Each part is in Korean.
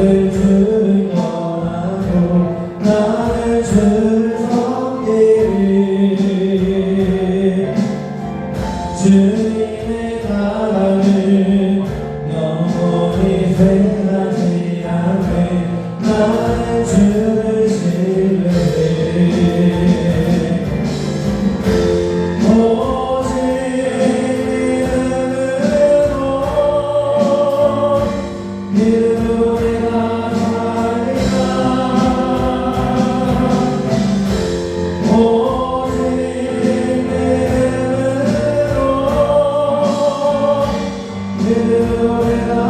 Amen. still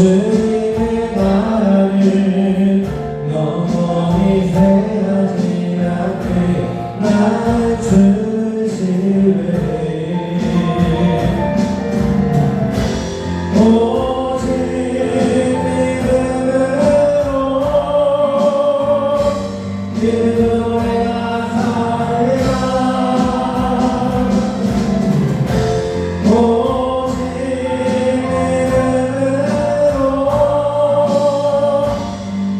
う。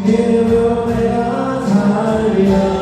그대로 내가 살려